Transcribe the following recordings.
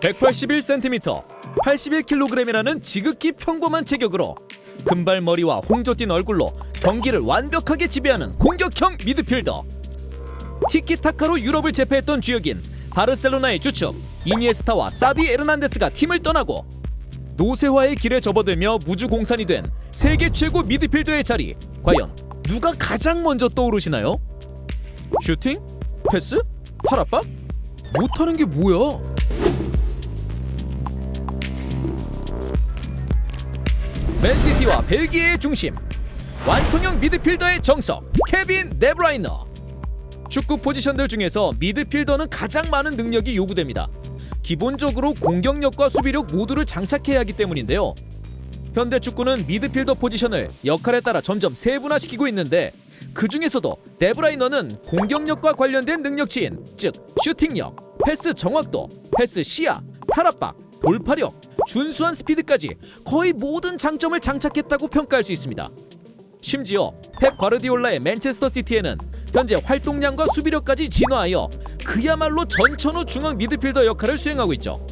181cm, 81kg이라는 지극히 평범한 체격으로 금발머리와 홍조띤 얼굴로 경기를 완벽하게 지배하는 공격형 미드필더. 티키타카로 유럽을 제패했던 주역인 바르셀로나의 주축 이니에스타와 사비 에르난데스가 팀을 떠나고 노쇠화의 길에 접어들며 무주공산이 된 세계 최고 미드필더의 자리 과연 누가 가장 먼저 떠오르시나요? 슈팅? 패스? 팔아빠? 못하는 게 뭐야? 맨시티와 벨기에의 중심. 완성형 미드필더의 정석 케빈 데브라이너. 축구 포지션들 중에서 미드필더는 가장 많은 능력이 요구됩니다. 기본적으로 공격력과 수비력 모두를 장착해야 하기 때문인데요. 현대 축구는 미드필더 포지션을 역할에 따라 점점 세분화시키고 있는데 그 중에서도 데브라이너는 공격력과 관련된 능력치인 즉 슈팅력, 패스 정확도, 패스 시야, 탈압박, 돌파력, 준수한 스피드까지 거의 모든 장점을 장착했다고 평가할 수 있습니다. 심지어 펩 과르디올라의 맨체스터 시티에는 현재 활동량과 수비력까지 진화하여 그야말로 전천후 중앙 미드필더 역할을 수행하고 있죠.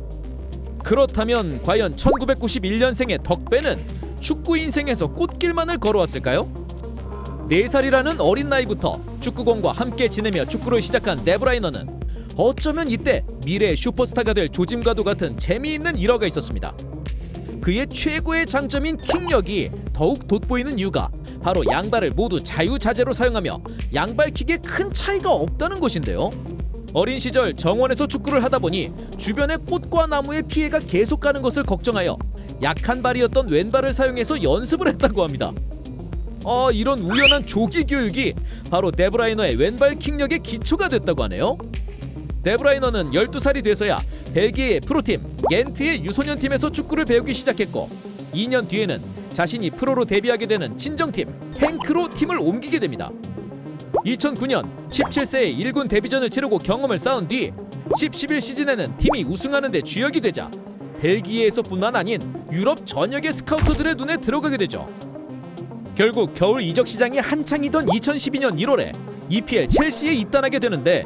그렇다면 과연 1991년생의 덕배는 축구 인생에서 꽃길만을 걸어왔을까요? 4살이라는 어린 나이부터 축구공과 함께 지내며 축구를 시작한 데브라이너는 어쩌면 이때 미래의 슈퍼스타가 될 조짐과도 같은 재미있는 일화가 있었습니다. 그의 최고의 장점인 킥력이 더욱 돋보이는 이유가 바로 양발을 모두 자유자재로 사용하며 양발 킥에 큰 차이가 없다는 것인데요. 어린 시절 정원에서 축구를 하다 보니 주변의 꽃과 나무에 피해가 계속 가는 것을 걱정하여 약한 발이었던 왼발을 사용해서 연습을 했다고 합니다. 아, 이런 우연한 조기 교육이 바로 데브라이너의 왼발 킥력의 기초가 됐다고 하네요. 데브라이너는 12살이 돼서야 벨기에의 프로팀 겐트의 유소년 팀에서 축구를 배우기 시작했고 2년 뒤에는 자신이 프로로 데뷔하게 되는 친정팀 행크로 팀을 옮기게 됩니다. 2009년 17세에 1군 데뷔전을 치르고 경험을 쌓은 뒤 10-11 시즌에는 팀이 우승하는 데 주역이 되자 벨기에에서뿐만 아닌 유럽 전역의 스카우터들의 눈에 들어가게 되죠. 결국 겨울 이적 시장이 한창이던 2012년 1월에 EPL 첼시에 입단하게 되는데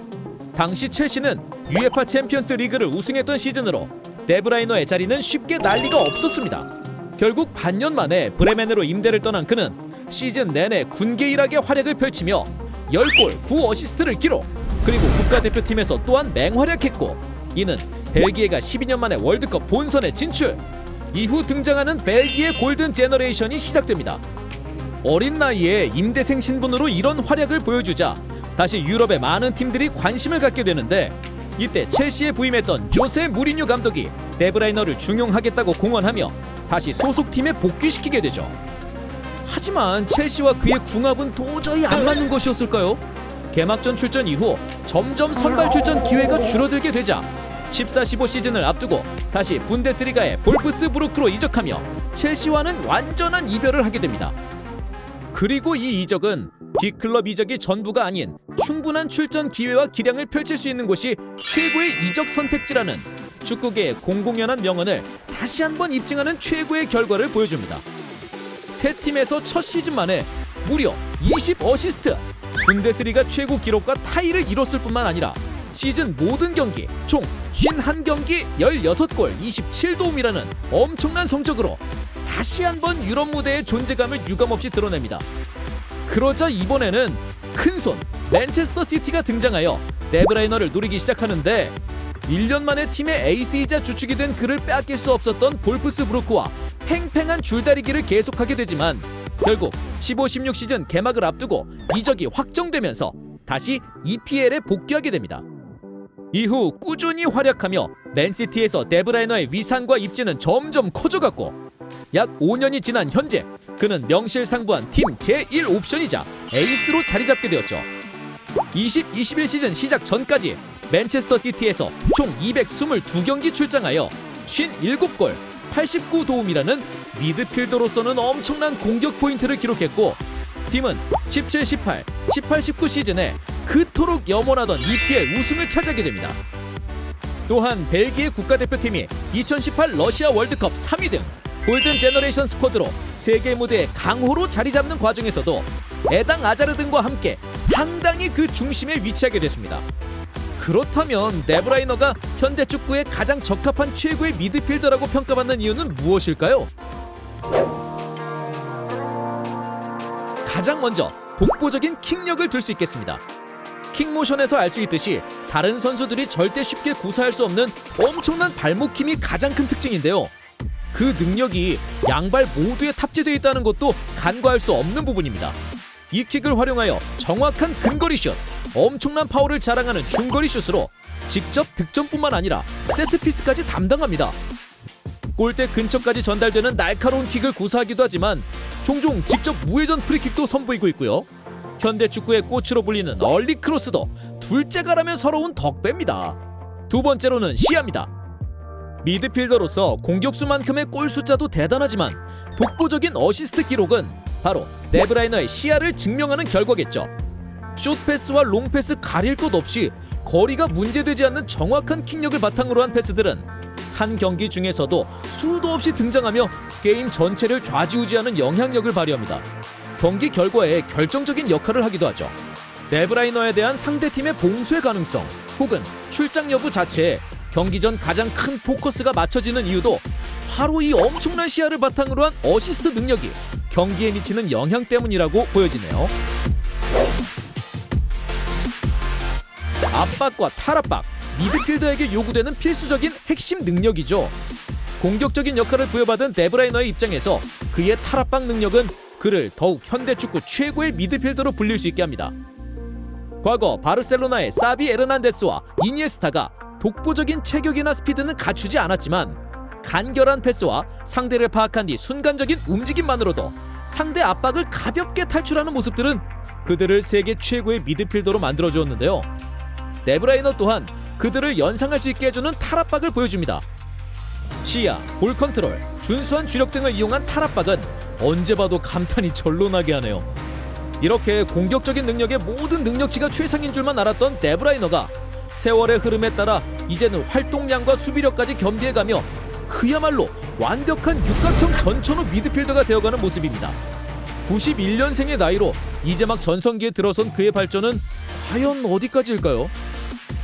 당시 첼시는 UEFA 챔피언스 리그를 우승했던 시즌으로 데브라이너의 자리는 쉽게 날 리가 없었습니다. 결국 반년 만에 브레멘으로 임대를 떠난 그는 시즌 내내 군계일하게 활약을 펼치며 10골 9어시스트를 기록 그리고 국가대표팀에서 또한 맹활약했고 이는 벨기에가 12년 만에 월드컵 본선에 진출 이후 등장하는 벨기에 골든 제너레이션이 시작됩니다. 어린 나이에 임대생 신분으로 이런 활약을 보여주자 다시 유럽의 많은 팀들이 관심을 갖게 되는데 이때 첼시에 부임했던 조세 무리뉴 감독이 데브라이너를 중용하겠다고 공언하며 다시 소속팀에 복귀시키게 되죠. 하지만 첼시와 그의 궁합은 도저히 안 맞는 것이었을까요? 개막전 출전 이후 점점 선발 출전 기회가 줄어들게 되자 14-15 시즌을 앞두고 다시 분데스리가의 볼프스부르크로 이적하며 첼시와는 완전한 이별을 하게 됩니다. 그리고 이 이적은 빅클럽 이적이 전부가 아닌 충분한 출전 기회와 기량을 펼칠 수 있는 곳이 최고의 이적 선택지라는 축구계의 공공연한 명언을 다시 한번 입증하는 최고의 결과를 보여줍니다. 세 팀에서 첫 시즌 만에 무려 20 어시스트! 분데스리가 최고 기록과 타이를 이뤘을 뿐만 아니라 시즌 모든 경기 총 51경기 16골 27도움이라는 엄청난 성적으로 다시 한번 유럽 무대의 존재감을 유감없이 드러냅니다. 그러자 이번에는 큰손 맨체스터 시티가 등장하여 데브라이너를 노리기 시작하는데 1년 만에 팀의 에이스이자 주축이 된 그를 빼앗길 수 없었던 볼프스 브루크와 팽팽한 줄다리기를 계속하게 되지만 결국 15-16 시즌 개막을 앞두고 이적이 확정되면서 다시 EPL에 복귀하게 됩니다. 이후 꾸준히 활약하며 맨시티에서 데브라이너의 위상과 입지는 점점 커져갔고 약 5년이 지난 현재 그는 명실상부한 팀 제1 옵션이자 에이스로 자리 잡게 되었죠. 20-21 시즌 시작 전까지 맨체스터 시티에서 총 222경기 출장하여 57골 89 도움이라는 미드필더로서는 엄청난 공격 포인트를 기록했고 팀은 17-18, 18-19 시즌에 그토록 염원하던 EPL 우승을 차지하게 됩니다. 또한 벨기에 국가대표팀이 2018 러시아 월드컵 3위 등 골든 제너레이션 스쿼드로 세계 무대에 강호로 자리 잡는 과정에서도 에당 아자르 등과 함께 상당히 그 중심에 위치하게 됐습니다. 그렇다면 네브라이너가 현대 축구에 가장 적합한 최고의 미드필더라고 평가받는 이유는 무엇일까요? 가장 먼저 독보적인 킥력을 들 수 있겠습니다. 킥모션에서 알 수 있듯이 다른 선수들이 절대 쉽게 구사할 수 없는 엄청난 발목 힘이 가장 큰 특징인데요. 그 능력이 양발 모두에 탑재되어 있다는 것도 간과할 수 없는 부분입니다. 이 킥을 활용하여 정확한 근거리 슛, 엄청난 파워를 자랑하는 중거리 슛으로 직접 득점뿐만 아니라 세트피스까지 담당합니다. 골대 근처까지 전달되는 날카로운 킥을 구사하기도 하지만 종종 직접 무회전 프리킥도 선보이고 있고요. 현대 축구의 꽃으로 불리는 얼리 크로스도 둘째 가라면 서러운 덕배입니다. 두 번째로는 시야입니다. 미드필더로서 공격수만큼의 골 숫자도 대단하지만 독보적인 어시스트 기록은 바로 네브라이너의 시야를 증명하는 결과겠죠. 숏패스와 롱패스 가릴 것 없이 거리가 문제되지 않는 정확한 킥력을 바탕으로 한 패스들은 한 경기 중에서도 수도 없이 등장하며 게임 전체를 좌지우지하는 영향력을 발휘합니다. 경기 결과에 결정적인 역할을 하기도 하죠. 네브라이너에 대한 상대팀의 봉쇄 가능성 혹은 출장 여부 자체에 경기 전 가장 큰 포커스가 맞춰지는 이유도 바로 이 엄청난 시야를 바탕으로 한 어시스트 능력이 경기에 미치는 영향 때문이라고 보여지네요. 압박과 탈압박, 미드필더에게 요구되는 필수적인 핵심 능력이죠. 공격적인 역할을 부여받은 데브라이너의 입장에서 그의 탈압박 능력은 그를 더욱 현대 축구 최고의 미드필더로 불릴 수 있게 합니다. 과거 바르셀로나의 사비 에르난데스와 이니에스타가 독보적인 체격이나 스피드는 갖추지 않았지만 간결한 패스와 상대를 파악한 뒤 순간적인 움직임만으로도 상대 압박을 가볍게 탈출하는 모습들은 그들을 세계 최고의 미드필더로 만들어 주었는데요. 네브라이너 또한 그들을 연상할 수 있게 해주는 탈압박을 보여줍니다. 시야, 볼 컨트롤, 준수한 주력 등을 이용한 탈압박은 언제 봐도 감탄이 절로 나게 하네요. 이렇게 공격적인 능력의 모든 능력치가 최상인 줄만 알았던 데브라이너가 세월의 흐름에 따라 이제는 활동량과 수비력까지 겸비해가며 그야말로 완벽한 육각형 전천후 미드필더가 되어가는 모습입니다. 91년생의 나이로 이제 막 전성기에 들어선 그의 발전은 과연 어디까지일까요?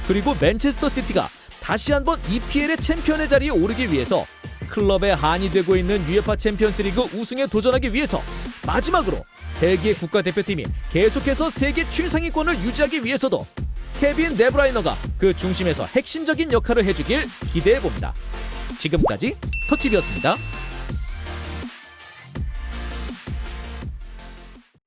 그리고 맨체스터 시티가 다시 한번 EPL의 챔피언의 자리에 오르기 위해서 클럽의 한이 되고 있는 UEFA 챔피언스리그 우승에 도전하기 위해서 마지막으로 벨기에 국가대표팀이 계속해서 세계 최상위권을 유지하기 위해서도 케빈 네브라이너가 그 중심에서 핵심적인 역할을 해주길 기대해 봅니다. 지금까지 터치비였습니다.